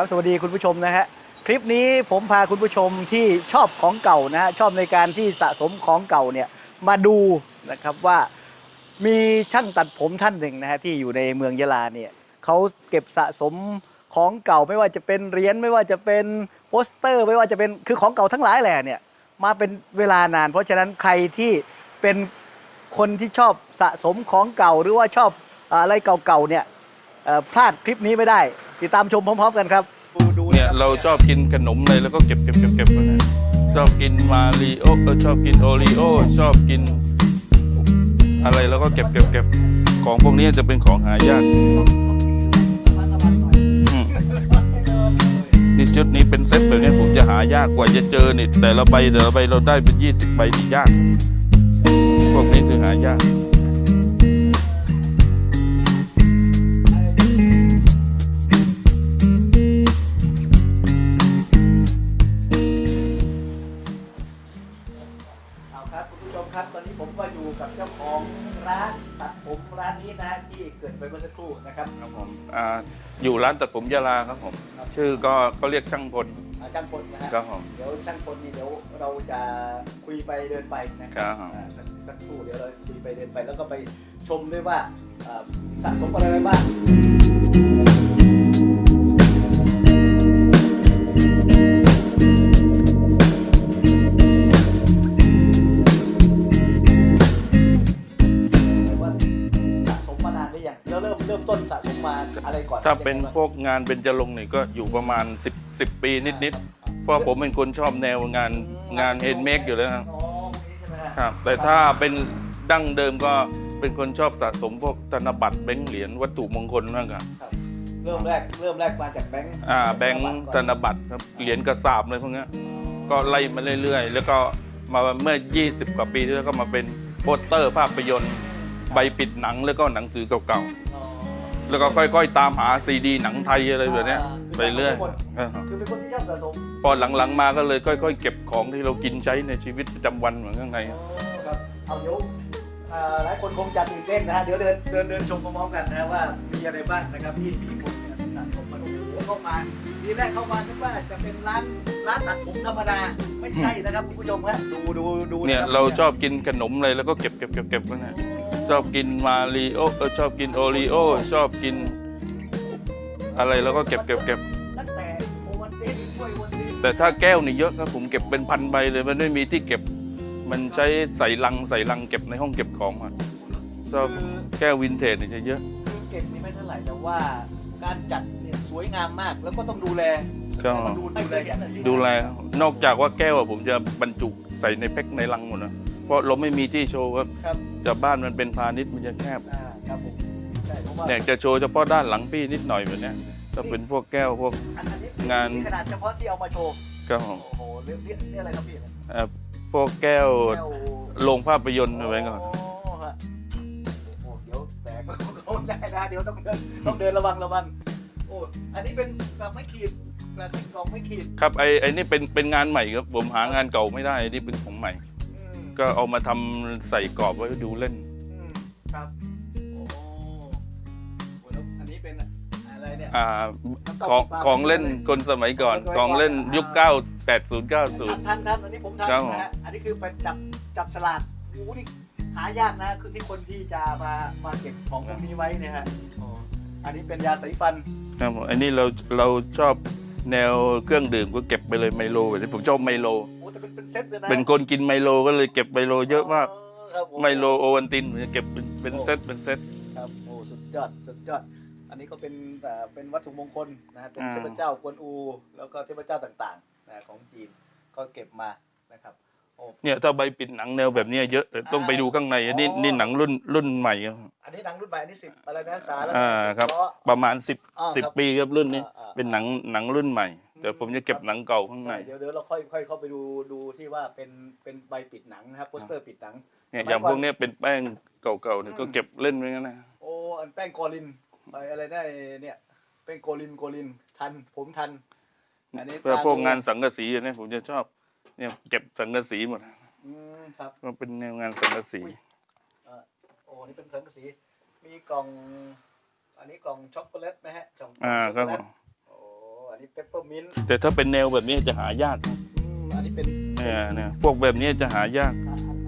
ครับสวัสดีคุณผู้ชมนะฮะคลิปนี้ผมพาคุณผู้ชมที่ชอบของเก่านะฮะชอบในการที่สะสมของเก่าเนี่ยมาดูนะครับว่ามีช่างตัดผมท่านหนึ่งนะฮะที่อยู่ในเมืองยะลาเนี่ยเขาเก็บสะสมของเก่าไม่ว่าจะเป็นเหรียญไม่ว่าจะเป็นโปสเตอร์ ไม่ว่าจะเป็นคือของเก่าทั้งหลายแหละเนี่ยมาเป็นเวลานาน เพราะฉะนั้นใครที่เป็นคนที่ชอบสะสมของเก่าหรือว่าชอบอะไรเก่าๆเนี่ยพลาดคลิปนี้ไม่ได้ ติดตามชมพร้อม ๆ กันครับดูดูเนี่ยะคบเราชอบกินขนมเลยแล้วก็เก็บเก็บเก็บเก็บไว้นะชอบกินมาริโอเออชอบกินโอรีโอชอบกิน อะไรแล้วก็เก็บเก็บเก็บของพวกนี้จะเป็นของหายากอืมที่ชุดนี้เป็นเซ็ตแบบนี้ผมจะหายากกว่าจะเจอนี่แต่ละใบแต่ละใบเราได้เป็นยี่สิบใบนี่ยาก พวกนี้คือหายาก อ่าอยู่ร้านตัดผมยาลาครับผม ครับ ชื่อก็ก็เรียกช่างพลอ่าช่างพลนะฮะครับผม เดี๋ยวช่างพลนี่เดี๋ยวเราจะคุยไปเดินไปนะครัครับ อ่าสักสักครู่เดี๋ยวเราคุยไปเดินไปแล้วก็ไปชมด้วยว่าอ่าสะสมอะไรไว้บ้าง ถ้าเป็นพวกงานเบญจรงค์นี่ก็อยู่ประมาณ 10 10 ปีนิดๆเพราะผมเป็นคนชอบแนวงานงานเฮนด์เมดอยู่แล้วครับอ๋อพวกนี้ใช่ไหมฮะครับ แต่ถ้าเป็นดั้งเดิมก็เป็นคนชอบสะสมพวกธนบัตรแบงค์เหรียญวัตถุมงคลมากครับครับ เริ่มแรกเริ่มแรกมาจากแบงค์อ่าแบงค์ธนบัตรครับเหรียญกระสาบอะไรพวกเนี้ย ก็ไล่มาเรื่อยๆ แล้วก็มาเมื่อ 20 กว่าปีที่แล้วก็มาเป็นโปสเตอร์ภาพยนตร์ ใบปิดหนังแล้วก็หนังสือเก่าๆอ๋อ แล้วก็ค่อยๆ ตามหาซีดีหนังไทยอะไรแบบเนี้ยอ่าไปเรื่อยสะสมหมดเออครับคือเป็นคนที่ชอบสะสมพอหลังๆมาก็เลยค่อย ๆ เก็บของที่เรากินใช้ในชีวิตประจำวันเหมือนข้างในอ๋อครับเอาเดี๋ยวอ่าหลายคนคงจะตื่นเต้นนะฮะเดี๋ยวเดินเดินเดินชมพร้อมๆกันนะฮะว่ามีอะไรบ้างนะครับที่มีคนเนี่ยสะสมมาโอ้โหเข้ามาทีแรกเข้ามานึกว่าจะเป็นร้านร้านตัดผมธรรมดาไม่ใช่นะครับคุณผู้ชมฮะดูดูดูเนี่ยะคบเราชอบกินขนมอะไรแล้วก็เก็บเก็บเก็บเก็บไว้นะ ชอบกินมาริโอเออชอบกินโอรีโอชอบกิน อะไรแล้วก็เก็บเก็บเก็บตั้งแต่โอวันตินถ้วยวันตินแต่ถ้าแก้วนี่เยอะครับผมเก็บเป็นพันใบเลยมันไม่มีที่เก็บ มันใช้ใส่ลังใส่ลังเก็บในห้องเก็บของอะชอบคือแก้ววินเทจนี่จะเยอะ คือเก็บนี่ไม่เท่าไหร่แต่ว่าการจัดเนี่ยสวยงามมากแล้วก็ต้องดูแลก็ดูดูแลอย่างนั้น ดูแล นอกจากว่าแก้วอะผมจะบรรจุใส่ในแพ็คในลังหมดนะ เพราะเราไม่มีที่โชว์ครับครับจากบ้านมันเป็นพาณิชย์มันจะแคบอ่าครับผมใช่เพราะว่าเนี่ยจะโชว์เฉพาะด้านหลังพี่นิดหน่อยแบบเนี้ยก็เป็นพวกแก้วพวก อันนี้งานขนาดเฉพาะที่เอามาโชว์ก็โอ้โหเรื่องนี้นี่อะไรครับพี่เอ่อพวกแก้วแก้วโรงภาพยนตร์เอาไว้ก่อนโฮะโอ้เดี๋ยวแตกเขาได้นะเดี๋ยวต้องเดินต้องเดินระวังระวังโอ้อันนี้เป็นแบบไม่ขีดแบบเป็นกล่องไม่ขีดครับไอ้ไอ้นี่เป็นเป็นงานใหม่ครับผมหางานเก่าไม่ได้ไอ้นี่เป็นของใหม่อืม ก็เอามาทำใส่กรอบไว้ดูเล่น อืมครับ โอ้โหแล้วอันนี้เป็นอะไรเนี่ย อ่าของของเล่นคนสมัยก่อน ของเล่นยุค9 80ทัน90ทันทันอันนี้ผมทันครับผม นะฮะอันนี้คือไปจับจับสลากโอ้โหนี่หายากนะคือที่คนที่จะมามาเก็บของพวกนี้ไว้เนี่ยฮะอ๋ออันนี้เป็นยาสีฟัน ครับผมอันนี้เราเราชอบ แนวเครื่องดื่มก็เก็บไปเลยไมโลแบบนี้ผมชอบไมโล โอ้แต่เป็นเป็นเซตเลยนะเป็นคนกินไมโลก็เลยเก็บไมโลเยอะมาก ครับผไมโลโอวันตินผมจะเก็บเป็นเป็นเซตเป็นเซต ครับโอ้สุดยอดสุดยอด อันนี้ก็เป็นเอ่อเป็นวัตถุมงคลนะฮะเป็นอ่า เทพเจ้ากวนอู แล้วก็เทพเจ้าต่างๆนะของจีนก็เก็บมานะครับโอ้ เนี่ยถ้าใบปิดหนังแนวแบบเนี้ยเยอะแต่ต้องไปดูข้างในอันนี้อ๋อนี่หนังรุ่นรุ่นใหม่ครับอันนี้หนังรุ่นใหม่อันนี้สิบอะไรนะสารแล้วอ่านะสิครับล้อประมาณอ่า10ครับ10ปีครับรุ่นนี้อ่าอ่าเป็นหนังหนังรุ่นใหม่เดี๋ยวผมจะเก็บหนังเก่าข้างในใช่เดี๋ยวเดี๋ยวเราค่อยค่อยเข้าไปดูดูที่ว่าเป็นเป็นใบปิดหนังนะครับโปสเตอร์ปิดหนังเนี่ยสมัยอย่างก่อนพวกเนี้ยเป็นแป้งเก่าๆเนี่ยอืมก็เก็บเล่นไว้งั้นนะโอ้อันแป้งโกลินไปอะไรได้เนี่ยแป้งโกลินโกลินทันผมทันอันนี้เพื่อพวกตามงานสังกะสีเนี่ยผมจะชอบ เนี่ยเก็บสังกะสีหมดอืมครับก็เป็นแนวงานสังกะสีอุ้ยโอ้นี่เป็นสังกะสี มีกล่อง อันนี้กล่องช็อกโกแลตไหมฮะกล่องอ่าช็อกก็โกแลตโอ้อันนี้เปปเปอร์มินต์แต่ถ้าเป็นแนวแบบนี้จะหายากอันนี้เป็นเนี่ยเนี่ยพวกแบบนี้จะหายาก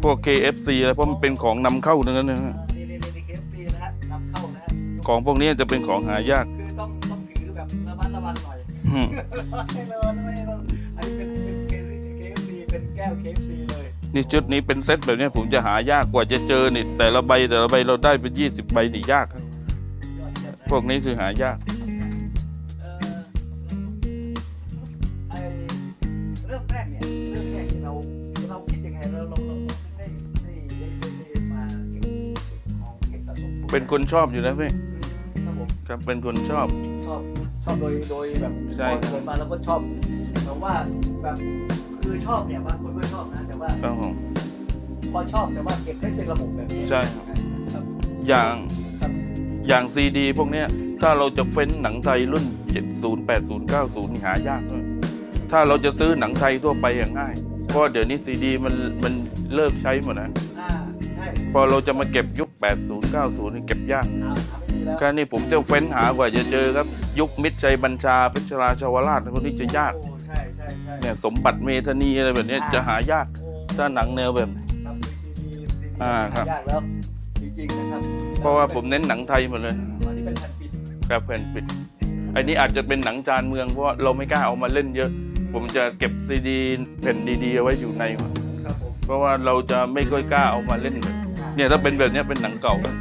พวก KFC อะไรเพราะมันเป็นของนำเข้าทั้งนั้นนะฮะนี่นี่นี่เคฟซีนะฮะนำเข้านะฮะของพวกนี้จะเป็นของหายากคือต้องต้องถือแบบระมัดระวังหน่อยอืม ไม่เลยไม่เลย เป็นแก้วเคฟซีเลย นี่ชุดนี้เป็นเซตแบบนี้ผมจะหายากกว่าจะเจอนี่แต่ละใบแต่ละใบเราได้เป็นยี่สิบใบนี่ยากครับยอดเยี่ยมนะพวกนี้คือหายากเอ่อไอเริ่มแรกเนี่ยเริ่มแรกเนี่ยเราเราคิดยังไงเราเราเราได้ได้ได้ได้ได้มาเก็บของเก็บสะสมพวกเป็นคนชอบอยู่แล้วพี่ครับผมครับเป็นคนชอบ ชอบชอบโดยโดยแบบใช่ครับ เกิดมาแล้วก็ชอบแต่ว่าแบบ คือชอบเนี่ยบางคนก็ชอบนะแต่ว่าครับผม พอชอบแต่ว่าเก็บได้เป็นระบบแบบนี้ใช่ครับ ครับอย่างครับอย่างซีดีพวกเนี้ยถ้าเราจะเฟ้นหนังไทยรุ่น 70 80 90นี่หายากด้วยถ้าเราจะซื้อหนังไทยทั่วไปอย่างง่ายเพราะเดี๋ยวนี้ซีดีมันมันเลิกใช้หมดนะอ่าใช่พอเราจะมาเก็บยุค 80 90นี่เก็บยากหาหาไม่มีแล้วการนี่ผมจะเฟ้นหากว่าจะเจอครับ ยุคมิตรชัยบัญชาเพชรราชวราชพวกนี้จะยาก โอ้ใช่ใช่ใช่ เนี่ยสมบัติเมธานีอะไรแบบเนี้ยจะหายากโอ้ถ้าหนังแนวแบบนี้ครับซีดีซีดีอ่าครับ ยากแล้วจริงๆนะครับเพราะว่าผมเน้นหนังไทยหมดเลยอันนี้เป็นแผ่นปิดครับแผ่นปิดอันนี้อาจจะเป็นหนังจานเมืองเพราะว่าเราไม่กล้าเอามาเล่นเยอะ ผมจะเก็บซีดีแผ่นดีๆเอาไว้อยู่ใน ครับผมเพราะว่าเราจะไม่ค่อยกล้าเอามาเล่นเลยเนี่ยถ้าเป็นแบบเนี้ยเป็นหนังเก่านะ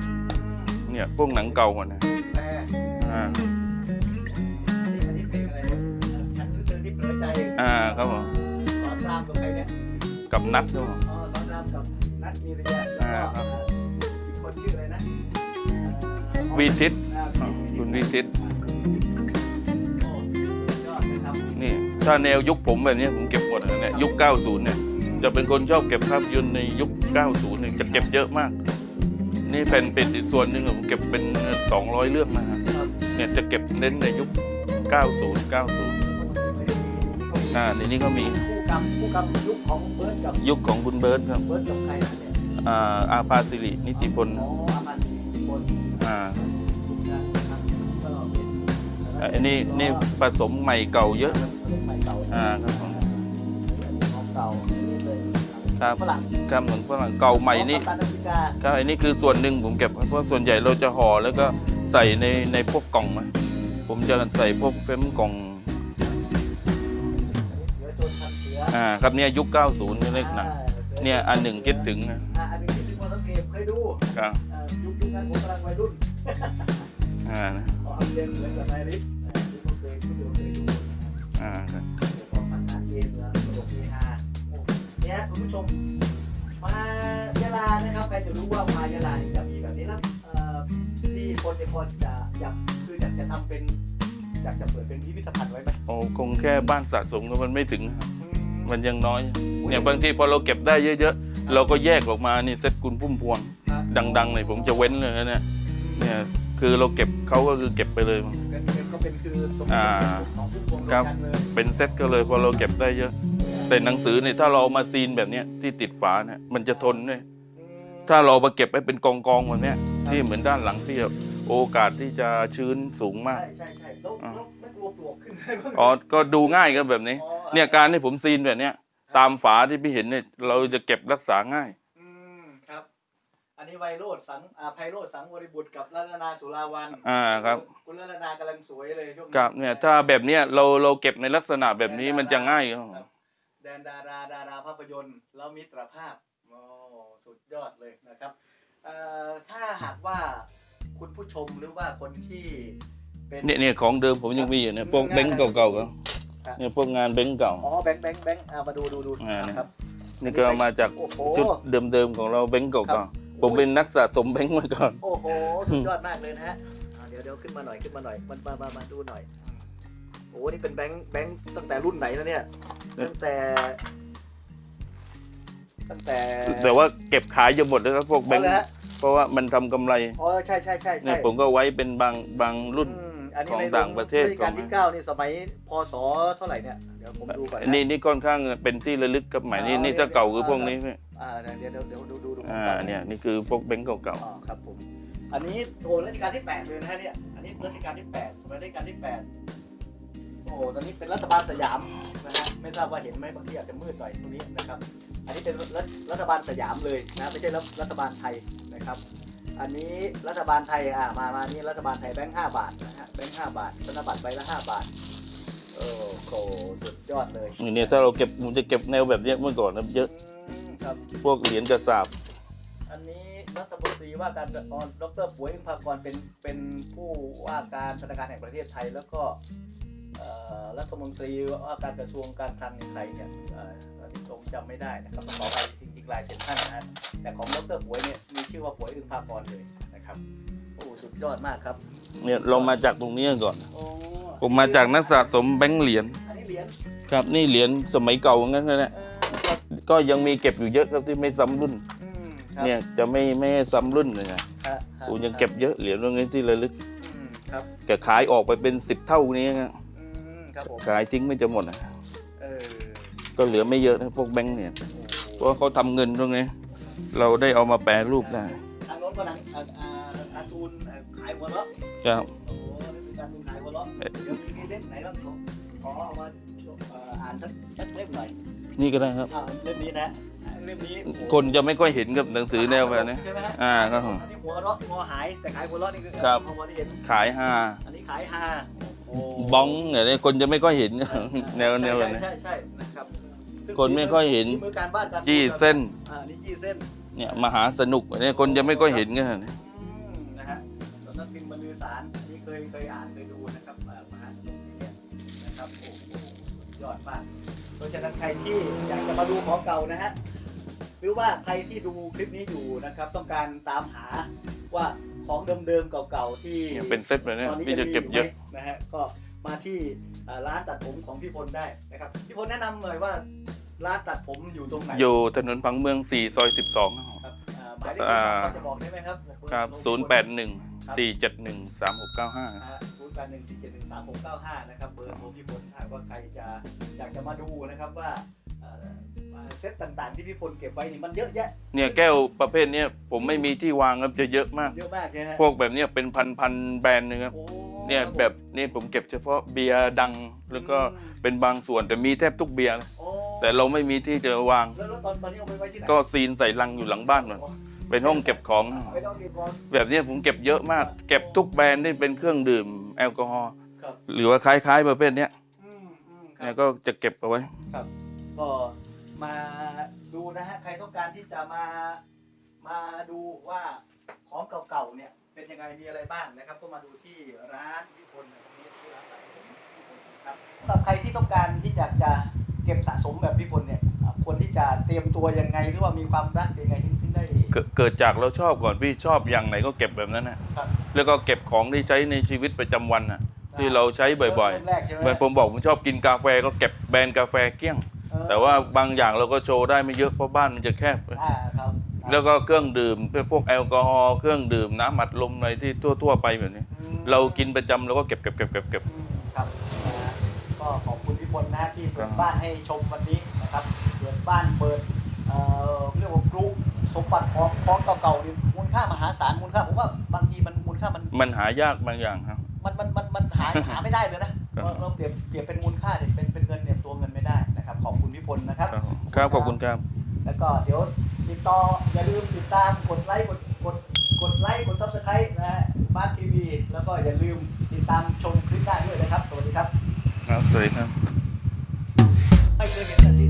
เนี่ยพวกหนังเก่าหมดนะแต่อ่า อใจอ่าครับผมสอนรามกับใครเนี่ยกับนัดครับผมอ๋อสอนรามกับนัทมีเรียอ่าครับอีกคนชื่ออะไรนะเอ่อวีทิศอ่าคุณวิทิตโอ้สุดยอดนะครับนี่ถ้าแนวยุคผมแบบเนี้ยผมเก็บหมดเลยเนี่ยยุค 90 เนี่ย จะเป็นคนชอบเก็บภาพยนตร์ในยุค 90เนี่ยจะเก็บเยอะมาก นี่แผ่นปิดอีกส่วนหนึ่งผมเก็บเป็น 200 เรื่องนะครับครับเนี่ยจะเก็บเน้นในยุค 90 90 อ่าในนี้ก็มีคู่กรรมคู่กรรมยุคของเบิร์ดกับยุคของคุณเบิร์ตครับเบิร์ดกับใครนะเนี่ยอ่าอาภาสิรินิติพลอ๋ออามาสีคนอ่าทุกท่านนะครับก็เป็นอันนี้นี่ผสมใหม่เก่าเยอะใหม่เก่าอ่าครับผม ของเก่านี่เลยครับฝรั่งครับเหมือนฝรั่งเก่าใหม่นี่ ของกัปตันอเมริกาครับอันนี้คือส่วนหนึ่งผมเก็บครับเพราะส่วนใหญ่เราจะห่อแล้วก็ใส่ในในพวกกล่องนะผมจะใส่พวกเฟมกล่อง ออ่าครับเนี่ยยุค 90นี่เล็กหนังเนี่ยอันหนึ่งคิดถึงนะอ่าอันหนึ่งคิดถึงพอสังเกตเคยดูครับอ่ายุคยุคนั้นผมกำลังวัยรุ่นอ่านะพออัพเดนเหมือนกับนายฤทธิ์อ่าที่ผมเคยที่ผมเคยดูอ่าครับเดี๋ยวพอพัฒนาเกมแล้วสนุกเฮฮาโอ้เนี่ยคุณผู้ชมมายะลานะครับใครจะรู้ว่ามายะลานี่จะมีแบบนี้แล้วเอ่อที่คนในคนจะอยากคืออยากจะทำเป็นอยากจะเปิดเป็นพิพิธภัณฑ์ไว้ไหมโอ้คงแค่บ้านสะสมก็มันไม่ถึงนะครับอื มันยังน้อยเนี่ยบางทีพอเราเก็บได้เยอะๆ เราก็แยกออกมานี่เซ็ตคุณพุ่มพวงครับดังๆเนี่ยผมจะเว้นเลยนะเนี่ยเนี่ยคือเราเก็บเขาก็คือเก็บไปเลยเป็นเป็นก็เป็นคือตรงอ่าของพุ่มพวงครับดวงจันทร์เลยเป็นเซ็ตก็เลยพอเราเก็บได้เยอะ แต่หนังสือเนี่ยถ้าเราเอามาซีนแบบเนี้ยที่ติดฝาเนี่ยมันจะทนด้วยอืม ถ้าเรามาเก็บไว้เป็นกองกองๆแบบเนี้ยที่เหมือนด้านหลังที่แบบ โอกาสที่จะชื้นสูงมาก ใช่ใช่ใช่แล้วอ่าแล้วไม่กลัวปลวกขึ้นได้บ้างอ๋อ ก็ดูง่ายก็แบบนี้อ๋อเนี่ยการที่ผมซีนแบบเนี้ย ตามฝาที่พี่เห็นเนี่ยเราจะเก็บรักษาง่าย อืมครับ อันนี้ไวโรดสังอ่าไพโรดสังวริบุตรกับรัตนาสุราวันอ่าครับ คุณรัตนากำลังสวยเลยช่วงนี้กับเนี่ยถ้าแบบเนี้ยเราเราเก็บในลักษณะแบบนี้มันจะง่ายครับครับแดนดาราดาราภาพยนตร์แล้วมิตรภาพโอ้สุดยอดเลยนะครับเอ่อถ้าหากว่า คุณผู้ชมหรือว่าคนที่เป็น เนี่ยเนี่ยของเดิมผมยังมีอยู่เนี่ยพวกแบงก์เก่าๆก็เนี่ยพวกงานแบงก์เก่า อ๋อแบงค์แบงค์แบงค์อ่ามาดูดูดูอ่าครับ นี่ก็มาจากโอ้โห ชุดเดิมๆของเราแบงก์ครัเก่าบ ๆผมเป็นนักสะสมแบงก์มาก่อน โอ้โห สุดยอดมากเลยนะฮะอ่าเดี๋ยวเดี๋ยวขึ้นมาหน่อยขึ้นมาหน่อยมันมามามาดูหน่อยโอ้นี่เป็นแบงค์แบงค์ตั้งแต่รุ่นไหนแล้วเนี่ย ตั้งแต่ ตั้งแต่แต่ว่าเก็บขายจะหมดแล้วครับพวกแบเอางก์เลยฮะ เพราะว่ามันทำกำไรอ๋อใช่ใช่ใช่ใช่เนี่ยผมก็ไว้เป็นบางบางรุ่น อืมอันนี้ของในต่างประเทศรัชกาลของที่เก้านี่สมัยพศเท่าไหร่เนี่ยเดี๋ยวผมดูก่อนอันนี้นี่ค่อนข้างเป็นที่ระลึกกับหมายนี่นี่ถ้าเก่าคือพวกนี้พี่อ่าเดี๋ยวเดี๋ยวเดี๋ยวดูดูดูอ่าเนี่ยนี่คือพวกแบงก์เก่าอ๋อครับผมอันนี้โอ้รัชกาลที่แปดเลยนะฮะเนี่ยอันนี้รัชกาลที่แปดสมัยรัชกาลที่แปดโอ้โอ้ตอนนี้เป็นรัฐบาลสยามนะฮะไม่ทราบว่าเห็นไหมบางทีอาจจะมืดหน่อยตรงนี้นะครับ อันนี้เป็นรัฐรัฐบาลสยามเลยนะไม่ใช่รัฐรัฐบาลไทยนะครับ อันนี้รัฐบาลไทยอ่ามามานี่รัฐบาลไทยแบงค์ห้าบาทนะฮะแบงค์ห้าบาทธนบัตรใบละห้าบาทโอ้โหสุดยอดเลยเนี่ยถ้าเราเก็บผมจะเก็บแนวแบบเนี้ยเมื่อก่อนนะเยอะอืมครับพวกเหรียญกระสาบอันนี้รัฐมนตรีว่าการกระทรวงดรป่วยอึ้งภากรเป็นเป็นผู้ว่าการธนาคารแห่งประเทศไทย แล้วก็เอ่อรัฐมนตรีว่าการกระทรวงการคลังในไทยเนี่ย เอ่ออันนี้ผมจำไม่ได้นะครับต้องขอไปจริงๆลายเซ็นท่านนะฮะแต่ของดรป่วยเนี่ยมีชื่อว่าป่วยอึ้งภากรเลยนะครับโอ้สุดยอดมากครับเนี่ยเรามาจากตรงเนี้ยก่อน โอ้ผมมาจากนักสะสมแบงค์เหรียญอันนี้เหรียญครับนี่เหรียญสมัยเก่างั้นนะ เออครับก็ยังมีเก็บอยู่เยอะครับที่ไม่ซ้ำรุ่น อืมครับเนี่ยจะไม่ไม่ให้ซ้ำรุ่นเลยนะฮะฮะผมยังเก็บเยอะเหรียญเรื่องนี้ที่ระลึกอืมครับแกขายออกไปเป็นสิบเท่านี้นะอืมครับผมขายทิ้งไม่จะหมดนะเออ ก็เหลือไม่เยอะนะพวกแบงค์เนี่ยโอ้เพราะว่าเขาทำเงินตรงนี้ เราได้เอามาแปรรูปได้ทางโน้นก็หนังอ่าอ่าการ์ตูนอ่าขายหัวเราะครับโอ้โหนี่เป็นการ์ตูนขายหัวเราะเดี๋ยวมีมีเล่มไหนบ้างขอขอเอามาเอ่ออ่านสักสักเล่มหน่อยนี่ก็ได้ครับ อ่าเล่มนี้นะเล่มนี้โอ้โหคนจะไม่ค่อยเห็นกับหนังสือแนวแบบนี้ ใช่ไหมฮะอ่าครับผมอันนี้หัวเราะงอหายแต่ขายหัวเราะนี่คือครับ พอได้เห็นขายห้าอันนี้ขายฮาโอ้โห บ้องเนี่ยเนี่ยคนจะไม่ค่อยเห็น แนวแนวแบบนี้ ใช่ใช่ใช่นะ ครับซึ่งคนไม่ค่อยเห็นฝีมือการบ้านการจี้เส้น อ่านี่จี้เส้นเนี่ยมหาสนุกเนี่ยคนจะไม่ค่อยเห็นกันนะอืมนะฮะสำนักพิมพ์บรรลือสารอันนี้เคยเคยอ่านเคยดูนะครับอ่ามหาสนุกเนี่ยนะครับโอ้โหสุดยอดมากเพราะฉะนั้นใครที่อยากจะมาดูของเก่านะฮะหรือว่าใครที่ดูคลิปนี้อยู่นะครับ ต้องการตามหาว่าของเดิมๆเก่าๆที่ เนี่ยเป็นเซตเลยเนี่ยตอนนี้พี่จะเก็บเยอะงมีไหมนะฮะก็มาที่อ่าร้านตัดผมของพี่พลได้นะครับพี่พลแนะนำหน่อยว่า ร้านตัดผมอยู่ตรงไหนอยู่ถนนพังเมือง 4 ซอย 12ครับครับอ่าหมายเลขโทรศัพท์พอจะบอกได้ไหมครับครับ 081 471 3695 ศูนย์แปดหนึ่งสี่เจ็ดหนึ่งสามหกเก้าห้านะครับเบอร์โทรพี่พลถ้าหากว่าใครจะอยากจะมาดูนะครับว่าเอ่อเซตต่างๆที่พี่พลเก็บไว้นี่มันเยอะแยะเนี่ยแก้วประเภทเนี้ยผมไม่มีที่วางครับจะเยอะมาก เยอะมากใช่ไหมฮะพวกแบบเนี้ยเป็นพันพันๆแบรนด์นึงครับ โอ้เนี่ยแบบนี่ผมเก็บเฉพาะเบียร์ดังแล้วก็เป็นบางส่วนแต่มีแทบทุกเบียร์เลย โอ้ แต่เราไม่มีที่จะวาง แล้วแล้วตอนตอนนี้เอาไปไว้ที่ไหนก็ซีนใส่ลังอยู่หลังบ้านมันเป็นห้องเก็บของ ไม่ต้องเก็บก่อน แบบเนี้ยผมเก็บเยอะมาก เก็บทุกแบรนด์ที่เป็นเครื่องดื่มแอลกอฮอล์ครับ หรือว่าคล้ายๆประเภทเนี้ยอืมอืมคเนี่รัยบก็จะเก็บเอาไว้ก็มาดูนะฮะ ใครต้องการที่จะมา มาดูว่าของเก่าๆเนี่ย เป็นยังไง มีอะไรบ้างนะครับ ก็มาดูที่ร้านพี่พลนะครับนี่ชื่อร้านตัดผมพี่พลนะครับสำหรับใครที่ต้องการที่อยากจะเก็บสะสมแบบพี่พลเนี่ยอะควรที่จะเตรียมตัวยังไงหรือว่ามีความรักยังไงถึงถึงได้เกิดเกิดจากเราชอบก่อนพี่ชอบอย่างไหนก็เก็บแบบนั้นนะครับแล้วก็เก็บของที่ใช้ในชีวิตประจำวันน่ะที่เราใช้บ่อยเริ่มแรกใช่ไหๆเหมือนผมบอกผมชอบกินกาแฟก็เก็บแบรนด์กาแฟเกลี้ยงเออแต่ว่าบางอย่างเราก็โชว์ได้ไม่เยอะเพราะบ้านมันจะแคบอ่าครับแล้วก็เครื่องดื่มพวกแอลกอฮอล์เครื่องดื่มน้ำอัดลมอะไรที่ทั่ว ๆ ไปแบบนี้อืมเรากินประจำเราก็เก็บเก็บเก็บเก็บเก็บอืมครับนะฮะก็ขอบคุณ พี่พลนะที่เปิครัดบบ้านให้ชมวันนี้นะครับเปิดบ้านเปิดเอ่อเรียกว่ากรุสมบัติของของเก่าๆนี่มูลค่ามหาศาลมูลค่าผมว่าบางทีมันมูลค่ามันมันหายากบางอย่างครับ มันมันมันมันหาหาไม่ได้เลยนะครับเราเราเปรียบเปรียบเป็นมูลค่าเนี่ยเป็นเป็นเงินเนี่ยตัวเงินไม่ได้นะครับ ขอบคุณพี่พลนะครับ ครับครับขอบคุณครับ แล้วก็เดี๋ยวติดต่ออย่าลืมติดตามกดไลค์กดกดกดไลค์กดซับสไครต์นะฮะบ้านทีวีแล้วก็อย่าลืมติดตามชมคลิปหน้าด้วยนะครับ สวัสดีครับ ครับสวัสดีครับ ไ